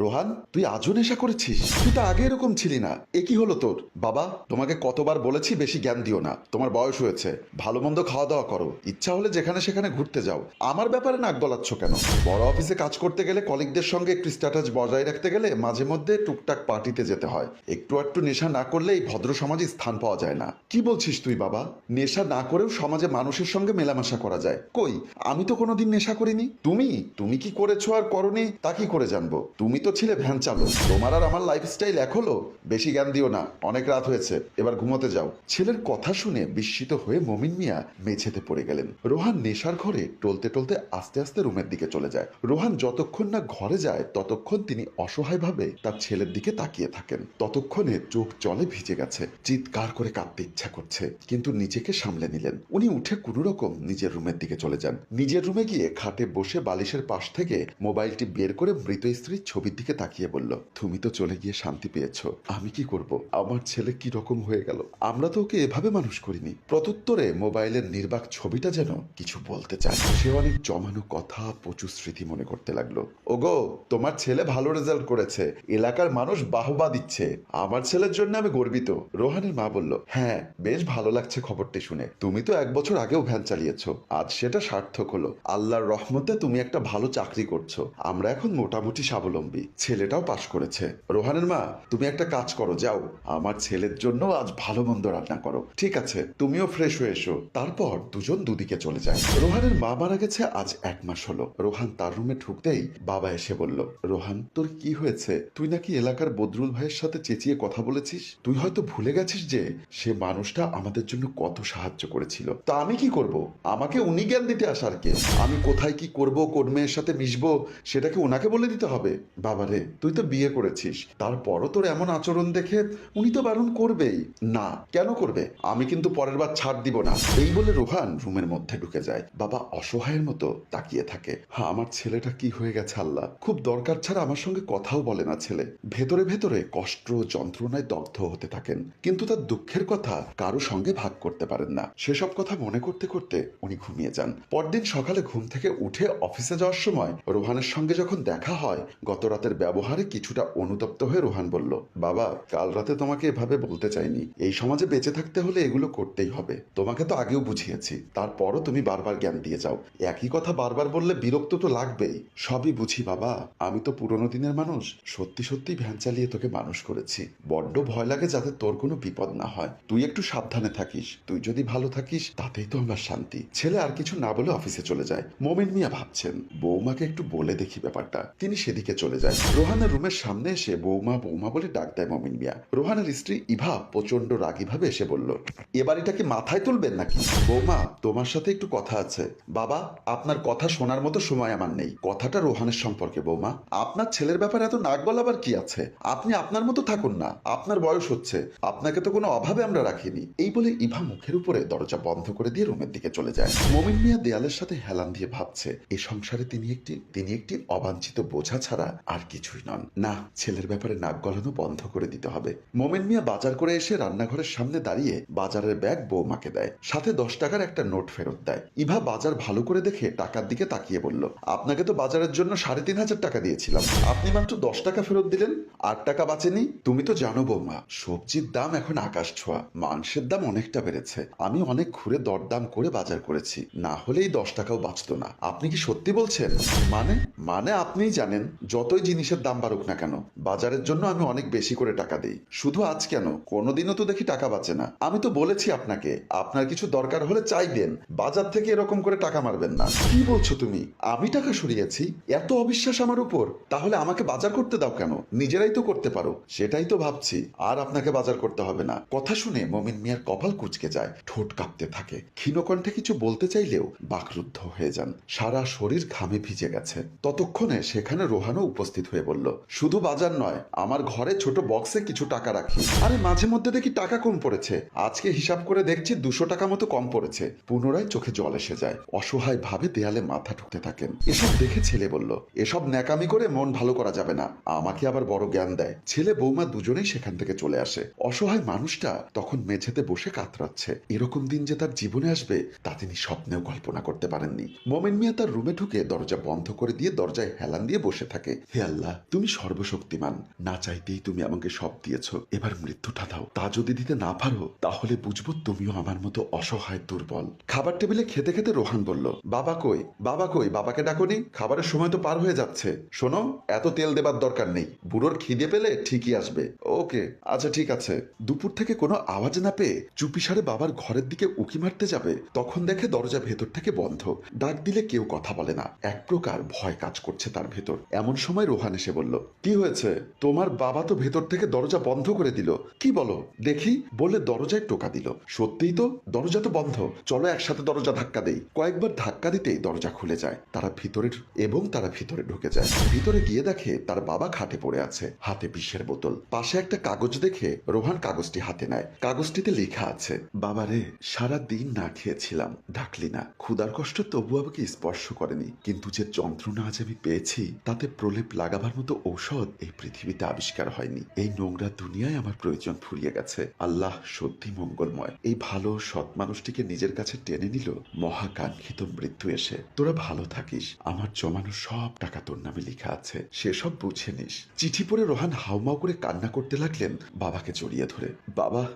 রোহান, তুই আজও নেশা করেছিস? তুই তো আগে এরকম ছিলি না। এ কি হলো তোর? বাবা, তোমাকে কতবার বলেছি বেশি জ্ঞান দিও না। তোমার বয়স হয়েছে। ভালো মন্দ খাওয়া দাওয়া করো। ইচ্ছা হলে যেখানে সেখানে ঘুরতে যাও। আমার ব্যাপারে নাক গলাচ্ছ কেন? বড় অফিসে কাজ করতে গেলে কলিগদের সঙ্গে একটু স্ট্যাটাস বজায় রাখতে গেলে মাঝে মধ্যে টুকটাক পার্টিতে যেতে হয়। একটু একটু নেশা না করলে এই ভদ্র সমাজে স্থান পাওয়া যায় না। কি বলছিস তুই, বাবা? নেশা না করেও সমাজে মানুষের সঙ্গে মেলামেশা করা যায়। কই? আমি তো কোনোদিন নেশা করিনি। তুমি? তুমি কি করেছ আর করনি? তা কি করে জানব? তুমি তো ছিলে ভ্যান চালক। তোমার আর আমার লাইফস্টাইল এক হলো? বেশি জ্ঞান দিও না, অনেক রাত হয়েছে, এবার ঘুমোতে যাও। ছেলের কথা শুনে বিস্মিত হয়ে মমিন মিয়া মেঝেতে পড়ে গেলেন। রোহান নেশার ঘরে টলতে টলতে আস্তে আস্তে রুমের দিকে চলে যায়। রোহান যতক্ষণ না ঘরে যায়, ততক্ষণ তিনি অসহায়ভাবে তার ছেলের দিকে তাকিয়ে থাকেন। ততক্ষণে চোখ জলে ভিজে গেছে, চিৎকার করে কাঁদতে ইচ্ছা করছে, কিন্তু নিজেকে সামলে নিলেন। উনি উঠে কোনো রকম নিজের রুমের দিকে চলে যান। নিজের রুমে গিয়ে খাটে বসে বালিশের পাশ থেকে মোবাইলটি বের করে মৃত স্ত্রীর ছবির দিকে তাকিয়ে বলল, তুমি তো চলে গিয়ে শান্তি পেয়েছ। আমি কি করব? আমার ছেলে কি রকম হয়ে গেল? আমরা তো ওকে এভাবে মানুষ করিনি। প্রত্যুত্তরে মোবাইলের নির্বাক ছবিটা যেন কিছু বলতে চায় সে অনেক জমানো কথা, প্রচুর স্মৃতি মনে করতে লাগল। ওগো, তোমার ছেলে ভালো রেজাল্ট করেছে। এলাকার মানুষ বাহবা দিচ্ছে। আমার ছেলের জন্য আমি গর্বিত। রোহানের মা বলল হ্যাঁ বেশ ভালো লাগছে খবরটি শুনে। তুমি তো এক বছর আগেও ভ্যান চালিয়েছো। আজ সেটা সার্থক হলো। আল্লাহর রহমতে তুমি একটা ভালো চাকরি করছ। আমরা এখন মোটামুটি স্বাবলম্বী। ছেলেটাও পাশ করেছে। রোহানের মা, তুমি একটা কাজ করো, যাও। আমার ছেলের জন্য আজ ভালো মন্দ রান্না করো। ঠিক আছে, তুমিও ফ্রেশ হয়ে এসো। তারপর দুজন দুদিকে চলে যায়। রোহানের মা মারা গেছে আজ এক মাস হলো। রোহান তার রুমে ঢুকতেই বাবা এসে বলল, রোহান, তোর কি হয়েছে? তুই নাকি এলাকার বদরুল ভাইয়ের সাথে চেঁচিয়ে কথা বলেছিস? তুই হয়তো ভুলে গেছিস যে সে মানুষটা আমাদের জন্য কত সাহায্য করেছিল। তা আমি কি করব? আমাকে উনি জ্ঞান দিতে আসার কে? আমি কোথায় কি করব, কোন মেয়ের সাথে মিশবো, সেটাকে ওনাকে বলে দিতে হবে। বাবারে তুই তো বিয়ে করেছিস। তারপরও তোর এমন আচরণ দেখে উনি তো বারণ করবেই। না, কেন করবে? আমি কিন্তু পরের বার ছাড় দিব না। এই বলে রোহান রুমের মধ্যে ঢুকে যায়। বাবা অসহায়ের মতো তাকিয়ে থাকে। হ্যাঁ আমার ছেলেটা কি হয়ে গেছে আল্লাহ? খুব দরকার ছাড়া আমার সঙ্গে কথাও বলে না ছেলে। ভেতরে ভেতরে কষ্ট যন্ত্রণায় দগ্ধ হতে থাকেন। কিন্তু তার দুঃখের কথা কারও সঙ্গে ভাগ করতে পারেন না। সেসব কথা মনে করতে করতে উনি ঘুমিয়ে যান। পরদিন সকালে ঘুম থেকে উঠে অফিসে যাওয়ার সময় রোহানের সঙ্গে যখন দেখা হয় গত রাতের ব্যবহারে কিছুটা অনুতপ্ত হয়ে রোহান বলল, বাবা, কাল রাতে তোমাকে এভাবে বলতে চাইনি। এই সমাজে বেঁচে থাকতে হলে এগুলো করতেই হবে। তোমাকে তো আগেও বুঝিয়েছি। তারপরও তুমি বারবার জ্ঞান দিয়ে যাও। একই কথা বারবার বললে বিরক্ত তো লাগবেই। সবই বুঝি, বাবা। আমি তো পুরনো দিনের মানুষ। সত্যি সত্যি ভ্যান চালিয়ে তোকে মানুষ করেছি। বড্ড ভয় লাগে যাতে তোর কোনো বিপদ না হয়। তুই একটু সাবধানে থাকিস। তুই যদি ভালো থাকিস, তাতেই তো আমার শান্তি। ছেলে আর কিছু না বলে অফিসে চলে যায়। মোমিন মিয়া ভাবছেন, বৌমাকে একটু বলে দেখি ব্যাপারটা। তিনি সেদিকে চলে যায় রোহানের রুমের সামনে এসে বৌমা বৌমা বলে ডাক দেয় মমিন মিয়া। রোহানের স্ত্রী ইভা প্রচণ্ড রাগীভাবে এসে বলল, এ বাড়িটা কি মাথায় তুলবেন নাকি? বৌমা, তোমার সাথে একটু কথা আছে। বাবা, আপনার কথা শোনার মতো সময় আমার নেই। কথাটা রোহানের সম্পর্কে, বৌমা। আপনার ছেলের ব্যাপারে এত নাক গলাবার কি আছে? আপনি আপনার মতো থাকুন না। আপনার বয়স হচ্ছে। আপনাকে তো কোনো অভাবে আমরা রাখিনি। এই বলে ইভা মুখের উপরে দরজা বন্ধ করে দিয়ে রুমের দিকে চলে যায়। মমিন মিয়া দেয়ালের সাথে হেলান দিয়ে ভাবছে এই সংসারে তিনি একটি তিনি একটি অবাঞ্ছিত বোঝা ছাড়া আর কিছুই নন। না, ছেলের ব্যাপারে নাক গলানো বন্ধ করে দিতে হবে। মোমেন মিয়া বাজার করে এসে রান্নাঘরের সামনে দাঁড়িয়ে বাজারের ব্যাগ বৌমাকে দেয়। সাথে দশ টাকার একটা নোট ফেরত দেয়। ইভা বাজার ভালো করে দেখে টাকার দিকে তাকিয়ে বলল, আপনাকে তো বাজারের জন্য সাড়ে তিন হাজার টাকা দিয়েছিলাম। আপনি মাত্র দশ টাকা ফেরত দিলেন। আট টাকা বাঁচেনি। তুমি তো জানো বৌমা, সবজির দাম এখন আকাশ ছোঁয়া। মাংসের দাম অনেকটা বেড়েছে। আমি অনেক ঘুরে দরদাম করে বাজার করেছি। না হলেই দশ টাকাও বাঁচতো না। আপনি কি সত্যি বলছেন? মানে? মানে আপনিই জানেন। যতই জিনিসের দাম বাড়ুক না কেন? বাজারের জন্য আমি অনেক বেশি করে টাকা দিই। শুধু আজ কেন? কোনোদিনও তো দেখি টাকা বাঁচে না। আমি তো বলেছি আপনাকে, আপনার কিছু দরকার হলে চাইবেন বাজার থেকে এরকম করে টাকা মারবেন না। কি বলছো তুমি? আমি টাকা সরিয়েছি? এত অবিশ্বাস আমার উপর? তাহলে আমাকে বাজার করতে দাও কেন? নিজেরাই তো করতে পারো। সেটাই তো ভাবছি। আর আপনাকে বাজার করতে হবে না। কথা শুনে মমিন মিয়ার কপাল কুচকে যায়, ঠোঁট কাঁপতে থাকে। ক্ষীণকণ্ঠে কিছু বলতে চাইলেও বাকরুদ্ধ হয়ে যান। সারা শরীর ঘামে ভিজে গেছে। ততক্ষণে সেখানে রোহানও উপস্থিত হয়ে বলল, শুধু বাজার নয়, আমার ঘরে ছোট বক্সে কিছু টাকা রাখি। আরে মাঝে মধ্যে দেখি টাকা কম পড়েছে। আজকে হিসাব করে দেখছি দুশো টাকা মতো কম পড়েছে। পুনরায় চোখে জল এসে যায়। অসহায় ভাবে দেয়ালে মাথা ঠুকতে থাকেন। এসব দেখে ছেলে বলল, এসব ন্যাকামি করে মন ভালো করা যাবে না। আমাকে আবার বড় জ্ঞান দেয়। ছেলে বৌমা দুজনেই সেখান থেকে চলে আসে। অসহায় মানুষটা তখন মেঝেতে বসে কাতরাচ্ছে। এরকম দিন যে তার জীবনে আসবে, তা তিনি স্বপ্নেও কল্পনা করতে পারেননি। মোমেন মিয়া তার রুমে ঢুকে দরজা বন্ধ করে দিয়ে দরজায় হেলান দিয়ে বসে থাকে। হে আল্লাহ, তুমি সর্বশক্তিমান। না চাইতেই তুমি আমাকে সব দিয়েছ। এবার মৃত্যুটা দাও। তা যদি দিতে না পারো, তাহলে বুঝব তুমিও আমার মতো অসহায় দুর্বল। খাবার টেবিলে খেতে খেতে রোহান বলল, বাবা কই? বাবা কই? বাবাকে ডাকনি? খাবারের সময় তো পার হয়ে যাচ্ছে। শোনো, এত তেল দেবার দরকার নেই। বুড়োর খিদে পেলে ঠিকই আসবে। ওকে আচ্ছা ঠিক আছে। দুপুর থেকে কোনো আওয়াজ না পেয়ে চুপিসারে বাবার ঘরের দিকে উকি মারতে যাবে, তখন দেখে দরজা ভেতর থেকে বন্ধ। ডাক দিলে কেউ কথা বলে না। এক প্রকার ভয় কাজ করছে তার ভেতর। এমন সময় রোহান এসে বলল, কি হয়েছে? তোমার বাবা তো ভেতর থেকে দরজা বন্ধ করে দিল। কি বলো? দেখি। বলে দরজায় টোকা দিল। সত্যিই তো, দরজা তো বন্ধ। চলো একসাথে দরজা ধাক্কা দেই। কয়েকবার ধাক্কা দিতেই দরজা খুলে যায়। তারা ভিতরে এবং তারা ভিতরে ঢুকে যায়। ভিতরে গিয়ে দেখে তার বাবা খাটে পড়ে আছে, হাতে বিষের বোতল। পাশে একটা কাগজ দেখে রোহান কাগজটি হাতে নেয়। কাগজটিতে লেখা আছে বাবারে সারা দিন না খেয়েছিলাম, ডাকলি না। ক্ষুধার কষ্ট তবু আমাকে স্পর্শ করেনি। কিন্তু যে যন্ত্রণা আজ আমি পেয়েছি, তাতে প্রলেপ লাগাবার মতো ঔষধ এই পৃথিবীতে আবিষ্কার হয়নি। এই নোংরা দুনিয়ায় আমার প্রয়োজন ফুরিয়ে গেছে। আল্লাহ সত্যি মঙ্গলময়। এই ভালো, সৎ মানুষটিকে নিজের কাছে টেনে নিল। মহাকাঙ্ক্ষিত মৃত্যু এসে। তোরা ভালো থাকিস। আমার জমানো সব টাকা তোর নামে লেখা আছে। সেসব বুঝে নিস। চিঠি পড়ে রোহান হাউমাউ করে কান্না করতে লাগলেন বাবাকে জড়িয়ে ধরে। বাবা,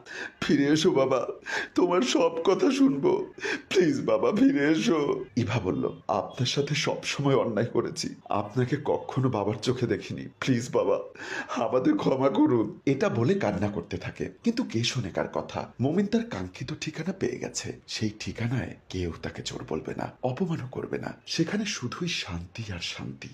ফিরে এসো বাবা। তোমার সব কথা শুনব। প্লিজ বাবা, ফিরে এসো। ইভা বলল, আপনার সাথে সব সময় অন্যায় করেছি। আপনাকে কখনো বাবার চোখে দেখিনি। প্লিজ বাবা, আমাদের ক্ষমা করুন। এটা বলে কান্না করতে থাকে, কিন্তু কে শোনে কার কথা? মমিন তার কাঙ্ক্ষিত ঠিকানা পেয়ে গেছে। সেই ঠিকানায় কেউ তাকে চোর বলবে না, অপমানও করবে না। সেখানে শুধুই শান্তি আর শান্তি।